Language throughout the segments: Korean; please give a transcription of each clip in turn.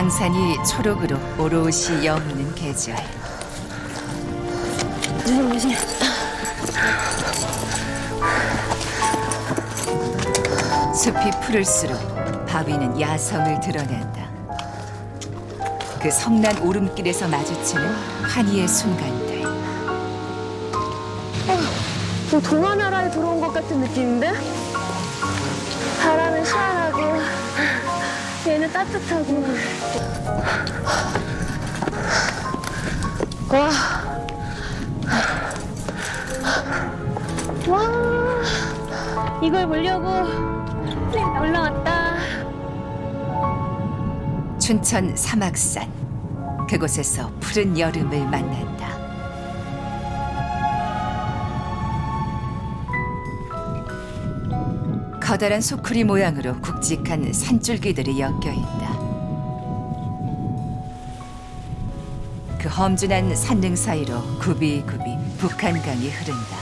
강산이 초록으로 오롯이 여무는 계절. 숲이 푸를수록 바위는 야성을 드러낸다. 그 성난 오름길에서 마주치는 환희의 순간들. 좀 동화 나라에 들어온 것 같은 느낌인데? 얘는 따뜻하고 와. 와. 이걸 보려고 올라왔다. 춘천 사막산. 그곳에서 푸른 여름을 만난다. 커다란 소쿠리 모양으로 굵직한 산줄기들이 엮여 있다. 그 험준한 산릉 사이로 굽이굽이 북한강이 흐른다.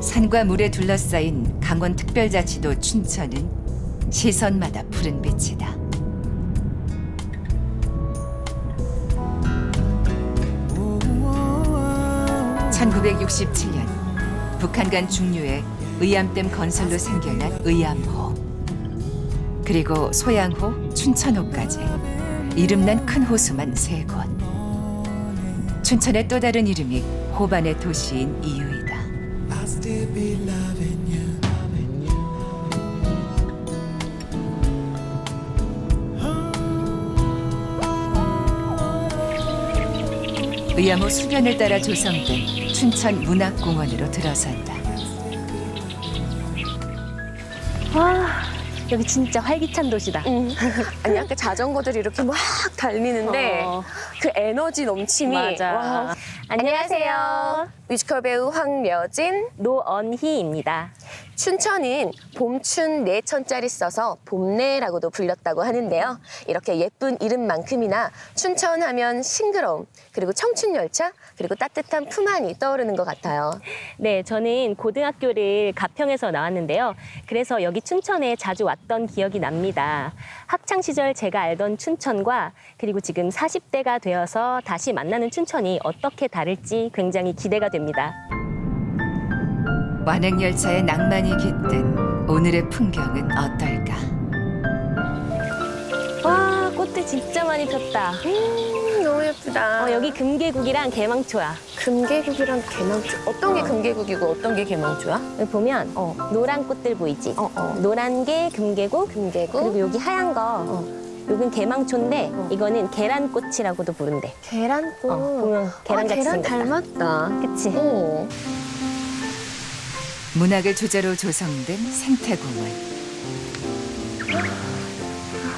산과 물에 둘러싸인 강원특별자치도 춘천은 시선마다 푸른 빛이다. (1967년) 북한 간 중류에 의암댐 건설로 생겨난 의암호 그리고 소양호, 춘천호까지 이름난 큰 호수만 세 곳. 춘천의 또 다른 이름이 호반의 도시인 이유이다. 의암호 수변을 따라 조성된 춘천 문학공원으로 들어선다. 와. 여기 진짜 활기찬 도시다. 음. 아니 아까 자전거들이 이렇게 막 달리는데 어. 그 에너지 넘침이 맞아. 와. 안녕하세요. 뮤지컬 배우 황여진 노언희입니다. 춘천은 봄춘 내천짜리 써서 봄내라고도 불렸다고 하는데요. 이렇게 예쁜 이름만큼이나 춘천 하면 싱그러움 그리고 청춘열차 그리고 따뜻한 품안이 떠오르는 것 같아요. 네, 저는 고등학교를 가평에서 나왔는데요. 그래서 여기 춘천에 자주 왔던 기억이 납니다. 학창 시절 제가 알던 춘천과 그리고 지금 40대가 되어서 다시 만나는 춘천이 어떻게 다를지 굉장히 기대가 됩니다. 완행열차의 낭만이 깃든 오늘의 풍경은 어떨까? 와, 꽃들 진짜 많이 폈다. 음, 너무 예쁘다. 어, 여기 금계국이랑 개망초야. 금계국이랑 개망초. 어떤 게 금계국이고 어떤 게 개망초야? 여기 보면 어, 노란 꽃들 보이지? 어, 어. 노란 게 금계국, 금계국. 그리고 여기 하얀 거, 요건 개망초인데 이거는 계란꽃이라고도 부른대. 계란꽃. 어, 보면 계란같이 아, 계란 생겼다. 닮았다. 그치? 어. 문학을 주제로 조성된 생태공원.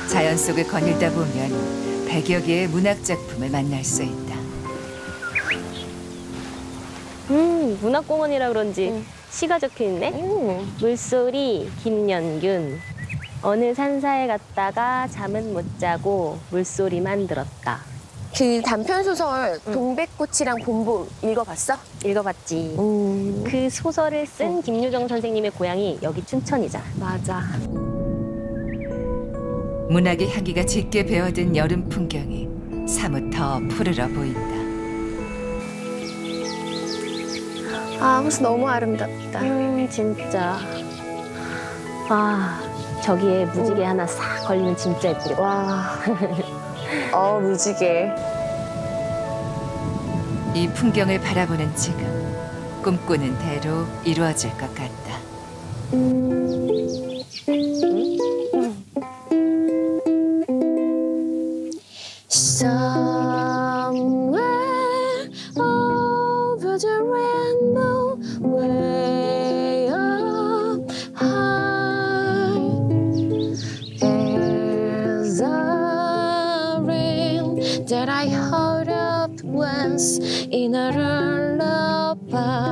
자연 속을 거닐다 보면 백여 개의 문학 작품을 만날 수 있다. 음, 문학공원이라 그런지 음. 시가 적혀 있네. 음. 물소리 김연균. 어느 산사에 갔다가 잠은 못 자고 물소리만 들었다. 그 단편 소설 동백꽃이랑 봄봄 읽어봤어? 읽어봤지. 음. 그 소설을 쓴 김유정 선생님의 고향이 여기 춘천이잖아. 맞아. 문학의 향기가 짙게 배어든 여름 풍경이 사뭇 더 푸르러 보인다. 아, 호수 너무 아름답다. 음, 진짜. 아, 저기에 무지개 하나 싹 걸리면 진짜 예쁘겠다. 와. 어, 무지개. 이 풍경을 바라보는 지금 꿈꾸는 대로 이루어질 것 같다. Somewhere that I heard of once in a lullaby.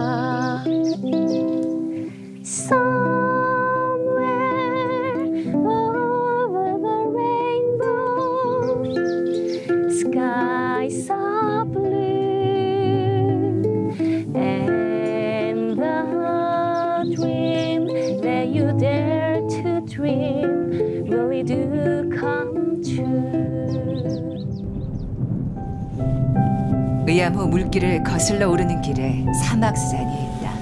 의암호 물길을 거슬러 오르는 길에 사막산이 있다.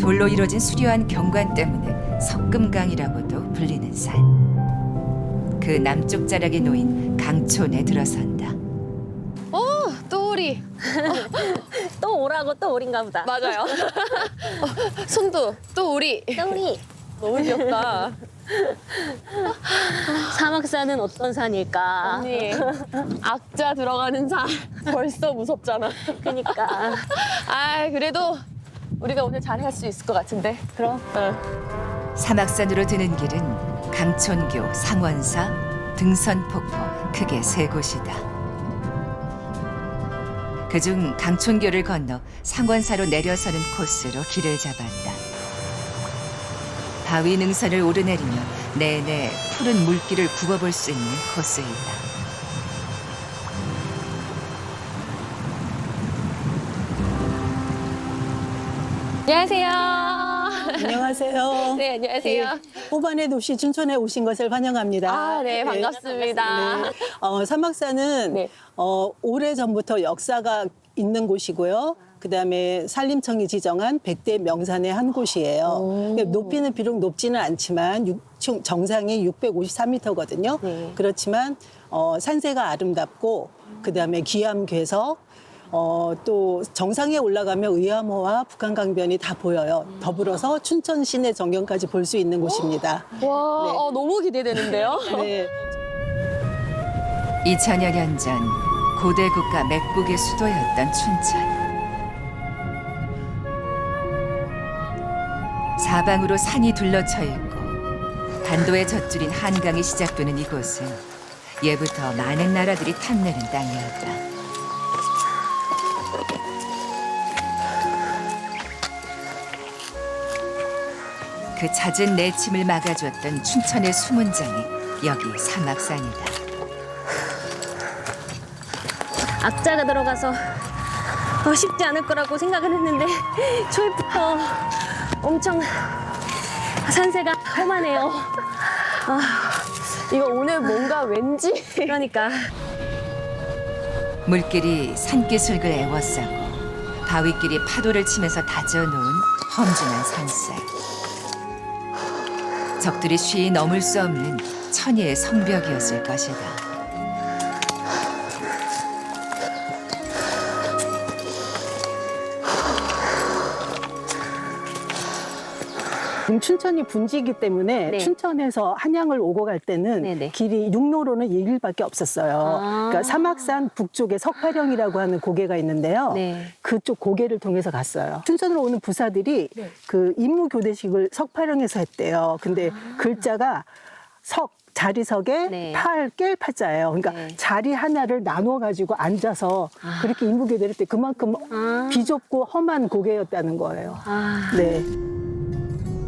돌로 이루어진 수려한 경관 때문에 석금강이라고도 불리는 산. 그 남쪽 자락에 놓인 강촌에 들어선다. 또 우리 또 오라고 또 오린가 보다. 맞아요. 손도 또 우리 또 우리. 너무 귀엽다. 사막산은 어떤 산일까? 언니 악자 들어가는 산 벌써 무섭잖아. 그니까. 아 그래도 우리가 오늘 잘 할 수 있을 것 같은데. 그럼. 어. 사막산으로 드는 길은 강촌교, 상원사, 등선폭포 크게 세 곳이다. 그중 강촌교를 건너 상원사로 내려서는 코스로 길을 잡았다. 바위 능선을 오르내리며 내내 푸른 물길을 굽어볼 수 있는 코스이다. 안녕하세요. 안녕하세요. 네 안녕하세요. 호반의 도시 춘천에 오신 것을 환영합니다. 아, 네, 반갑습니다. 네. 어, 사막산은 네. 어, 오래 전부터 역사가 있는 곳이고요. 그다음에 산림청이 지정한 100대 명산의 한 곳이에요. 높이는 비록 높지는 않지만 육- 총- 정상이 653m거든요. 네. 그렇지만 어, 산세가 아름답고 그다음에 기암괴석 어, 또 정상에 올라가면 의암호와 북한강변이 다 보여요. 더불어서 춘천 시내 정경까지 볼 수 있는 곳입니다. 와 네. 어, 너무 기대되는데요. 네. 2000여 년 전 고대 국가 맥북의 수도였던 춘천. 사방으로 산이 둘러쳐 있고 반도의 젖줄인 한강이 시작되는 이곳은 예부터 많은 나라들이 탐내는 땅이었다. 그 잦은 내침을 막아줬던 춘천의 수문장이 여기 사막산이다. 악자가 들어가서 어, 쉽지 않을 거라고 생각은 했는데 초입부터 엄청 산세가 험하네요. 이거 오늘 뭔가 왠지 그러니까 물길이 산기슭을 애워싸고 바위길이 파도를 치면서 다져놓은 험준한 산살. 적들이 쉬이 넘을 수 없는 천혜의 성벽이었을 것이다. 춘천이 분지이기 때문에 네. 춘천에서 한양을 오고 갈 때는 네네. 길이 육로로는 이 길밖에 없었어요. 아. 그러니까 사막산 북쪽에 석파령이라고 하는 고개가 있는데요. 네. 그쪽 고개를 통해서 갔어요. 춘천으로 오는 부사들이 네. 그 임무 교대식을 석파령에서 했대요. 근데 글자가 석 자리석에 아. 네. 팔, 깰 팔자예요. 그러니까 네. 자리 하나를 나누어 가지고 앉아서 그렇게 임무 교대를 했대. 그만큼 아. 비좁고 험한 고개였다는 거예요. 아, 네.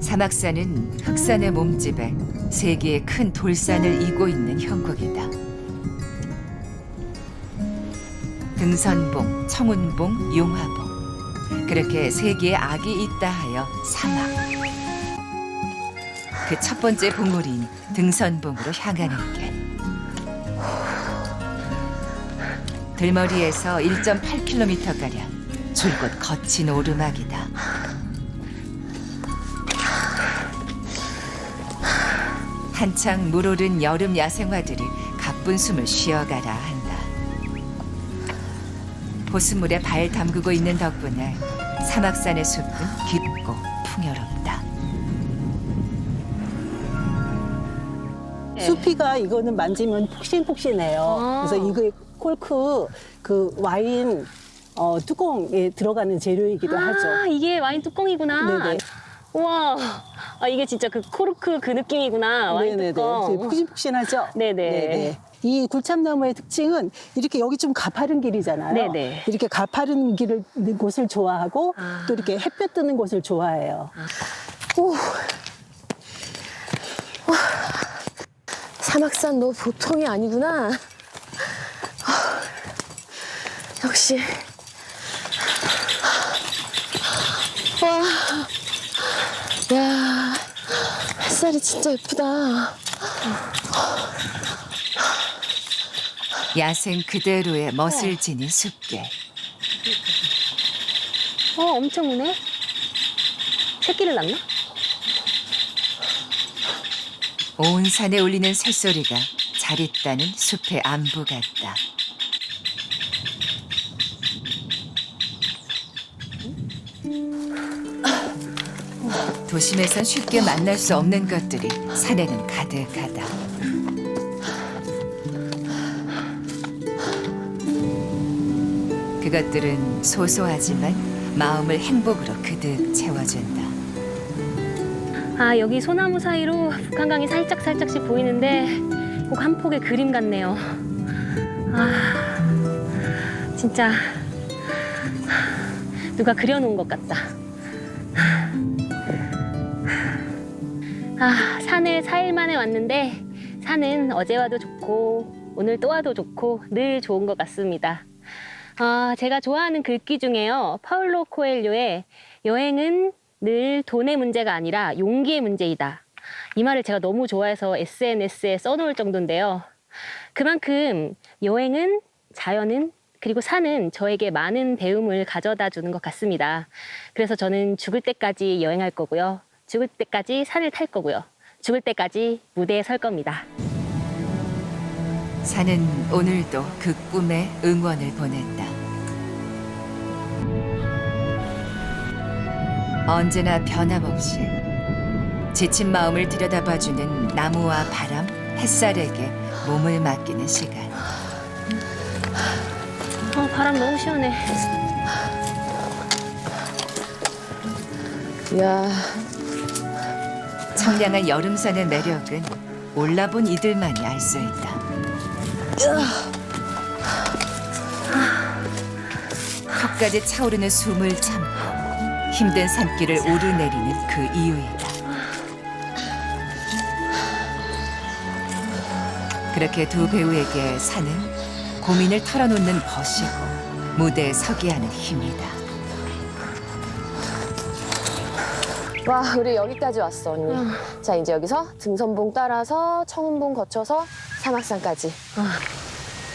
사막산은 흑산의 몸집에 세 개의 큰 돌산을 이고 있는 형국이다. 등선봉, 청운봉, 용화봉. 그렇게 세 개의 악이 있다 하여 사막. 그 첫 번째 봉우리인 등선봉으로 향하는 길. 들머리에서 1.8km가량 줄곧 거친 오르막이다. 한창 물오른 여름 야생화들이 가쁜 숨을 쉬어가라 한다. 보스물에 발 담그고 있는 덕분에 사막산의 숲은 깊고 풍요롭다. 수피가 이거는 만지면 폭신폭신해요. 아. 그래서 이거 콜크 그 와인 어, 뚜껑에 들어가는 재료이기도 하죠. 아, 이게 와인 뚜껑이구나. 네네. 우와, 아, 이게 진짜 그 코르크 그 느낌이구나. 와인 네네네. 뚜껑. 되게 폭신폭신하죠. 네네. 이 굴참나무의 특징은 이렇게 여기 좀 가파른 길이잖아요. 네네. 이렇게 가파른 길을 곳을 좋아하고 아. 또 이렇게 햇볕 뜨는 곳을 좋아해요. 사막산 너 보통이 아니구나. 역시. 와. 야. 햇살이 진짜 예쁘다. 야생 그대로의 멋을 지닌 숲길. 어, 엄청 우네. 새끼를 낳나? 온 산에 울리는 새소리가 잘 있다는 숲의 안부 같다. 도심에선 쉽게 만날 수 없는 것들이 산에는 가득하다. 그것들은 소소하지만 마음을 행복으로 그득 채워준다. 아, 여기 소나무 사이로 북한강이 살짝 살짝씩 보이는데 꼭 한 폭의 그림 같네요. 아, 진짜 누가 그려놓은 것 같다. 아, 산에 4일 만에 왔는데 산은 어제 와도 좋고 오늘 또 와도 좋고 늘 좋은 것 같습니다. 아, 제가 좋아하는 글귀 중에요. 파울로 코엘료의 여행은 늘 돈의 문제가 아니라 용기의 문제이다. 이 말을 제가 너무 좋아해서 SNS에 써놓을 정도인데요. 그만큼 여행은 자연은 그리고 산은 저에게 많은 배움을 가져다 주는 것 같습니다. 그래서 저는 죽을 때까지 여행할 거고요. 죽을 때까지 산을 탈 거고요. 죽을 때까지 무대에 설 겁니다. 산은 오늘도 그 꿈에 응원을 보낸다. 언제나 변함없이 지친 마음을 들여다봐주는 나무와 바람, 햇살에게 몸을 맡기는 시간. 어, 바람 너무 시원해. 이야, 청량한 여름산의 매력은 올라본 이들만이 알 수 있다. 턱까지 차오르는 숨을 참고 힘든 산길을 오르내리는 그 이유이다. 그렇게 두 배우에게 산은 고민을 털어놓는 벗이고 무대에 서게 하는 힘이다. 와, 우리 여기까지 왔어, 언니. 자, 이제 여기서 등선봉 따라서 청운봉 거쳐서 사막산까지.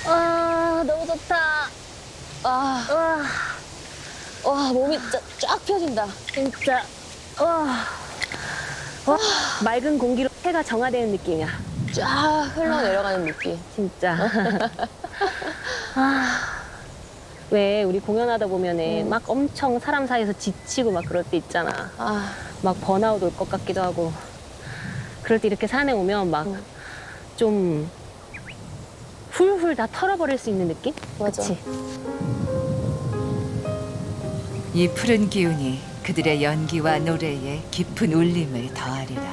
아, 너무 좋다. 아, 와, 와, 몸이 쫙, 쫙 펴진다. 진짜. 와. 와, 맑은 공기로 해가 정화되는 느낌이야. 쫙 흘러내려가는 느낌. 진짜. 아. 왜 우리 공연하다 보면은 막 엄청 사람 사이에서 지치고 막 그럴 때 있잖아. 아, 막 번아웃 올 것 같기도 하고. 그럴 때 이렇게 산에 오면 막 좀 훌훌 다 털어버릴 수 있는 느낌? 맞아. 그치? 이 푸른 기운이 그들의 연기와 노래에 깊은 울림을 더하리라.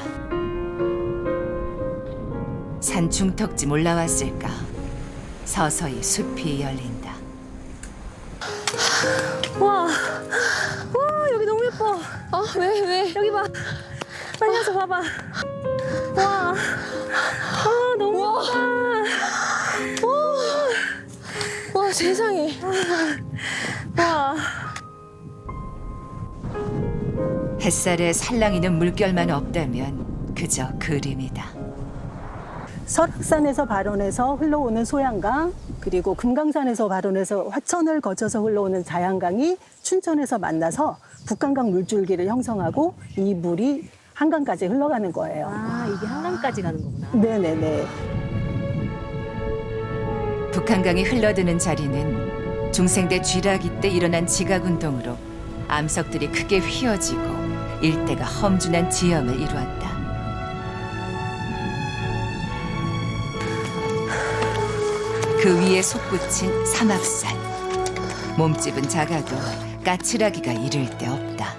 산 중턱쯤 올라왔을까 서서히 숲이 열린다. 와. 아, 왜, 왜? 여기 봐. 빨리 와서 봐봐. 와, 아, 너무 예쁘다. 와, 세상에. 와. 햇살에 살랑이는 물결만 없다면 그저 그림이다. 설악산에서 발원해서 흘러오는 소양강 그리고 금강산에서 발원해서 화천을 거쳐서 흘러오는 자양강이 춘천에서 만나서 북한강 물줄기를 형성하고 이 물이 한강까지 흘러가는 거예요. 아, 이게 한강까지 가는 거구나. 네네네. 북한강이 흘러드는 자리는 중생대 쥐라기 때 일어난 지각운동으로 암석들이 크게 휘어지고 일대가 험준한 지형을 이루었다. 그 위에 솟구친 사막산. 몸집은 작아도 까칠하기가 이를 데 없다.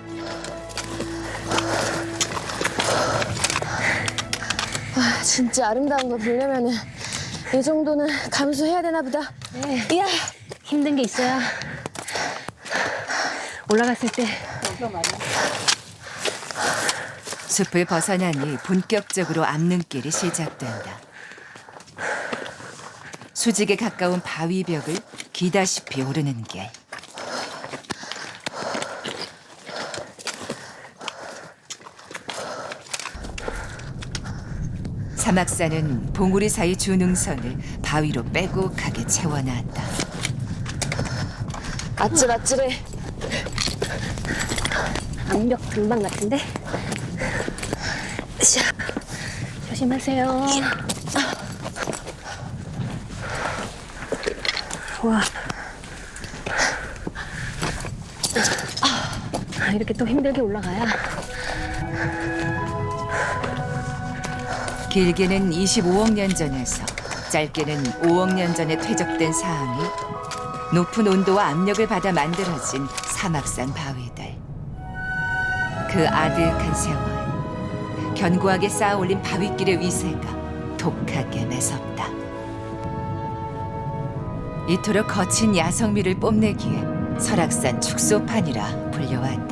아, 진짜 아름다운 걸 보려면은 이 정도는 감수해야 되나 보다. 이야, 힘든 게 있어야 올라갔을 때 숲을 벗어나니 본격적으로 앞눈길이 시작된다. 수직에 가까운 바위벽을 기다시피 오르는 길. 사막산은 봉우리 사이 주능선을 바위로 빼곡하게 채워놨다. 아찔아찔해. 암벽 금방 같은데? 샤. 조심하세요. 와. 아, 이렇게 또 힘들게 올라가야. 길게는 25억 년 전에서 짧게는 5억 년 전에 퇴적된 사항이 높은 온도와 압력을 받아 만들어진 사막산 바위들. 그 아득한 세월, 견고하게 쌓아올린 바위길의 위세가 독하게 매섭다. 이토록 거친 야성미를 뽐내기에 설악산 축소판이라 불려왔다.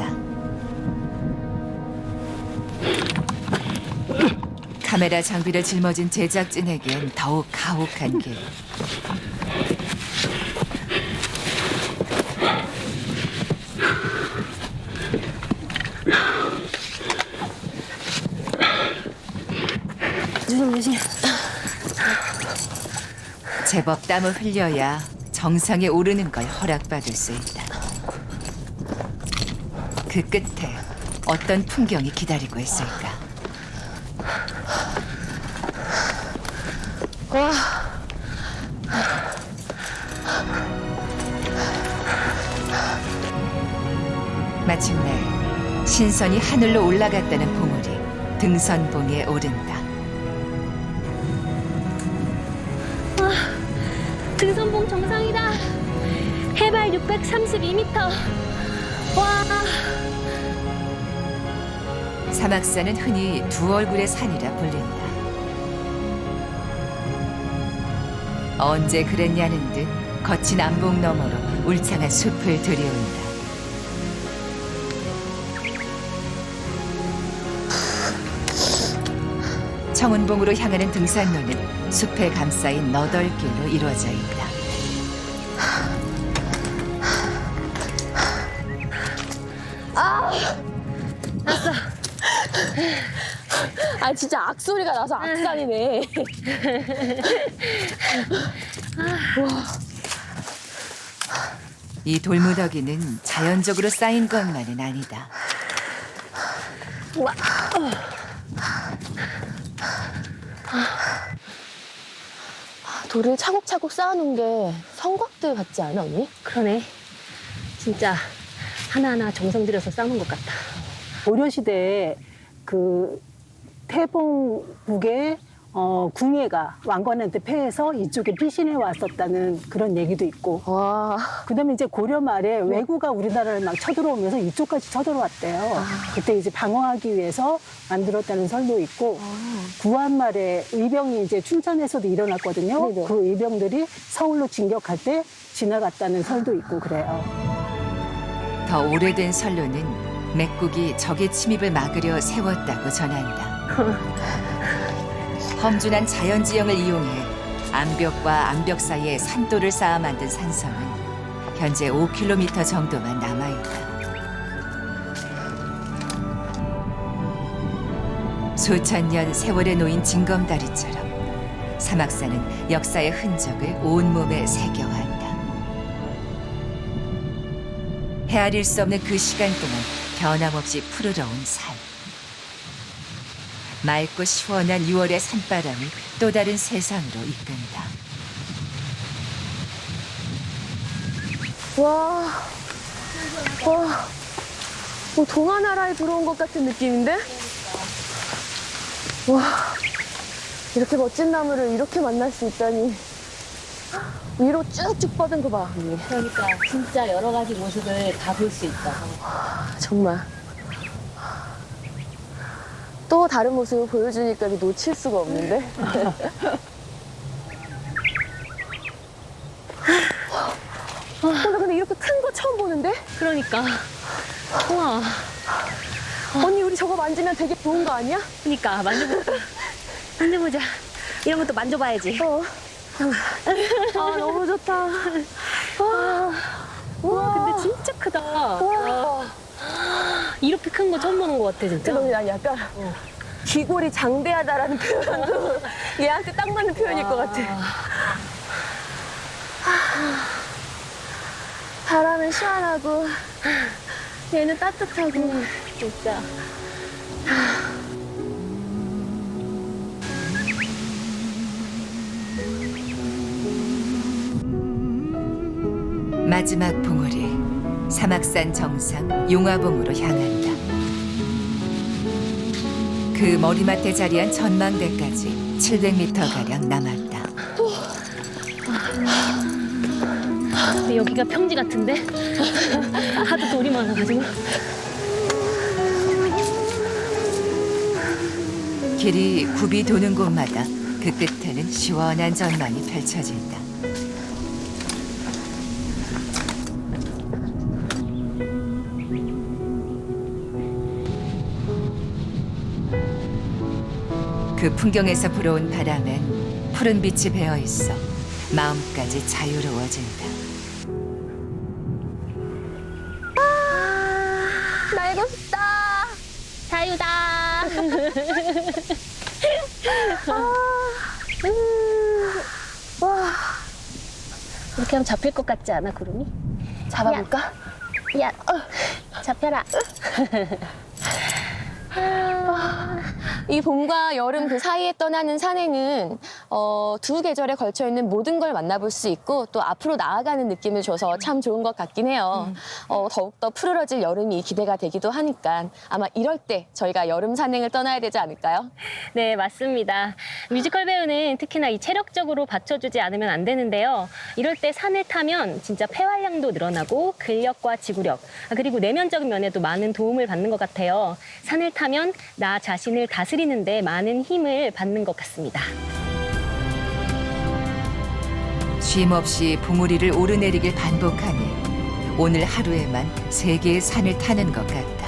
카메라 장비를 짊어진 제작진에겐 더욱 가혹한 길. 제법 땀을 흘려야 정상에 오르는 걸 허락받을 수 있다. 그 끝에 어떤 풍경이 기다리고 있을까? 마침내 신선이 하늘로 올라갔다는 보물이 등선봉에 오른다. 등선봉 정상이다. 해발 632m. 와. 사막산은 흔히 두 얼굴의 산이라 불린다. 언제 그랬냐는 듯 거친 암봉 너머로 울창한 숲을 들여온다. 청운봉으로 향하는 등산로는 숲에 감싸인 너덜길로 이루어져 있다. 아 진짜 악소리가 나서 악산이네. 이 돌무더기는 자연적으로 쌓인 것만은 아니다. 돌을 차곡차곡 쌓아놓은 게 성곽들 같지 않아 언니? 그러네. 진짜 하나하나 정성 들여서 싸운 것 같다. 고려 시대에 그 태봉국의 어, 궁예가 왕관한테 패해서 이쪽에 피신해 왔었다는 그런 얘기도 있고 와. 그다음에 이제 고려 말에 왜구가 우리나라를 막 쳐들어오면서 이쪽까지 쳐들어왔대요. 그때 이제 방어하기 위해서 만들었다는 설도 있고 구한 말에 의병이 이제 춘천에서도 일어났거든요. 네네. 그 의병들이 서울로 진격할 때 지나갔다는 설도 있고 그래요. 더 오래된 설로는 맥국이 적의 침입을 막으려 세웠다고 전한다. 험준한 자연 지형을 이용해 암벽과 암벽 사이에 산도를 쌓아 만든 산성은 현재 5km 정도만 남아 있다. 수천 년 세월에 놓인 징검다리처럼 사막산은 역사의 흔적을 온몸에 새겨왔다. 헤아릴 수 없는 그 시간 동안 변함없이 푸르러운 산. 맑고 시원한 6월의 산바람이 또 다른 세상으로 이끈다. 와. 와. 뭐 동화 나라에 들어온 것 같은 느낌인데? 와. 이렇게 멋진 나무를 이렇게 만날 수 있다니. 위로 쭉쭉 뻗은 거 봐, 언니. 그러니까 진짜 여러 가지 모습을 다 볼 수 있다. 정말. 또 다른 모습을 보여주니까 놓칠 수가 없는데? 어, 나 근데 이렇게 큰 거 처음 보는데? 그러니까. 우와. 언니, 우리 저거 만지면 되게 좋은 거 아니야? 그러니까 만져보자. 만져보자. 이런 것도 만져봐야지. 어. 아, 너무 좋다. 와. 와, 근데 진짜 크다. 와. 이렇게 큰 거 처음 보는 것 같아 진짜. 근데 난 약간 귀골이 장대하다라는 표현도 얘한테 딱 맞는 표현일 것 같아. 아. 아. 바람은 시원하고 얘는 따뜻하고 음. 진짜. 마지막 봉오리 사막산 정상 용화봉으로 향한다. 그 머리맡에 자리한 전망대까지 700m 가량 남았다. 근데 여기가 평지 같은데? 하도 돌이 많아가지고. 길이 굽이 도는 곳마다 그 끝에는 시원한 전망이 펼쳐진다. 그 풍경에서 불어온 바람엔 푸른 빛이 배어 있어 마음까지 자유로워진다. 날고 싶다. 자유다. 이렇게 하면 잡힐 것 같지 않아, 구름이? 잡아볼까? 야, 잡혀라. 이 봄과 여름 그 사이에 떠나는 산행은 어, 두 계절에 걸쳐 있는 모든 걸 만나볼 수 있고 또 앞으로 나아가는 느낌을 줘서 참 좋은 것 같긴 해요. 어, 더욱더 푸르러질 여름이 기대가 되기도 하니까 아마 이럴 때 저희가 여름 산행을 떠나야 되지 않을까요? 네, 맞습니다. 뮤지컬 배우는 특히나 이 체력적으로 받쳐주지 않으면 안 되는데요. 이럴 때 산을 타면 진짜 폐활량도 늘어나고 근력과 지구력, 아, 그리고 내면적인 면에도 많은 도움을 받는 것 같아요. 산을 타면 나 자신을 다스리는데 많은 힘을 받는 것 같습니다. 쉼 없이 봉우리를 오르내리길 반복하니 오늘 하루에만 세 개의 산을 타는 것 같다.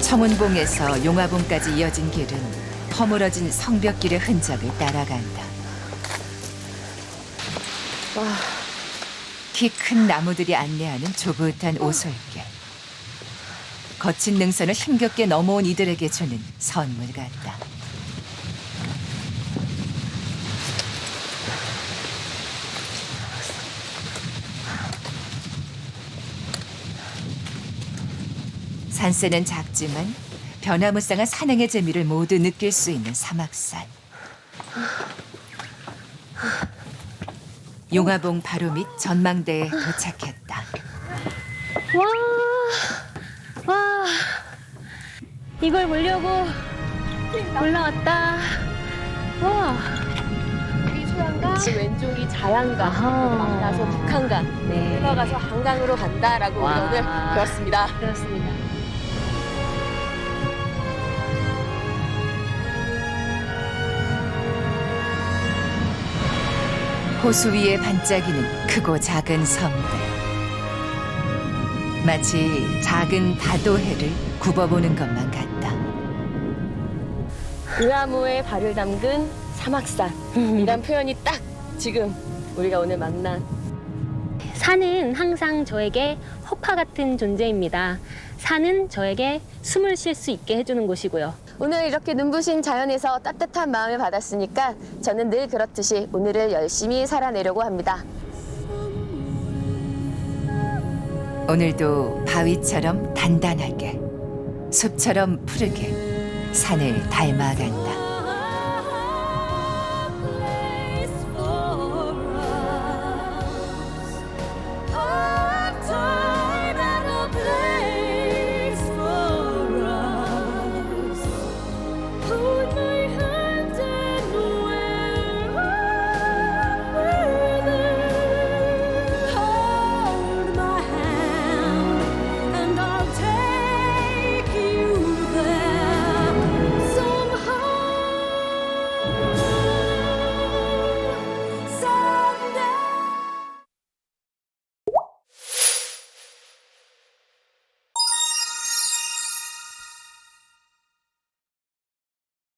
청운봉에서 용화봉까지 이어진 길은 허물어진 성벽길의 흔적을 따라간다. 키 큰 나무들이 안내하는 조긋한 오솔길. 거친 능선을 힘겹게 넘어온 이들에게 주는 선물 같다. 산세는 작지만 변화무쌍한 산행의 재미를 모두 느낄 수 있는 사막산. 용화봉 바로 밑 전망대에 도착했다. 와, 와, 이걸 보려고 올라왔다. 와, 이 소양강, 그 왼쪽이 자양강. 만나서 북한강, 네. 들어가서 한강으로 간다라고 와. 오늘 배웠습니다. 그렇습니다. 호수 위에 반짝이는 크고 작은 섬들. 마치 작은 다도해를 굽어보는 것만 같다. 의아무에 발을 담근 사막산이란 표현이 딱 지금 우리가 오늘 만난 산은 항상 저에게 허파 같은 존재입니다. 산은 저에게 숨을 쉴 수 있게 해주는 곳이고요. 오늘 이렇게 눈부신 자연에서 따뜻한 마음을 받았으니까 저는 늘 그렇듯이 오늘을 열심히 살아내려고 합니다. 오늘도 바위처럼 단단하게, 숲처럼 푸르게 산을 닮아간다.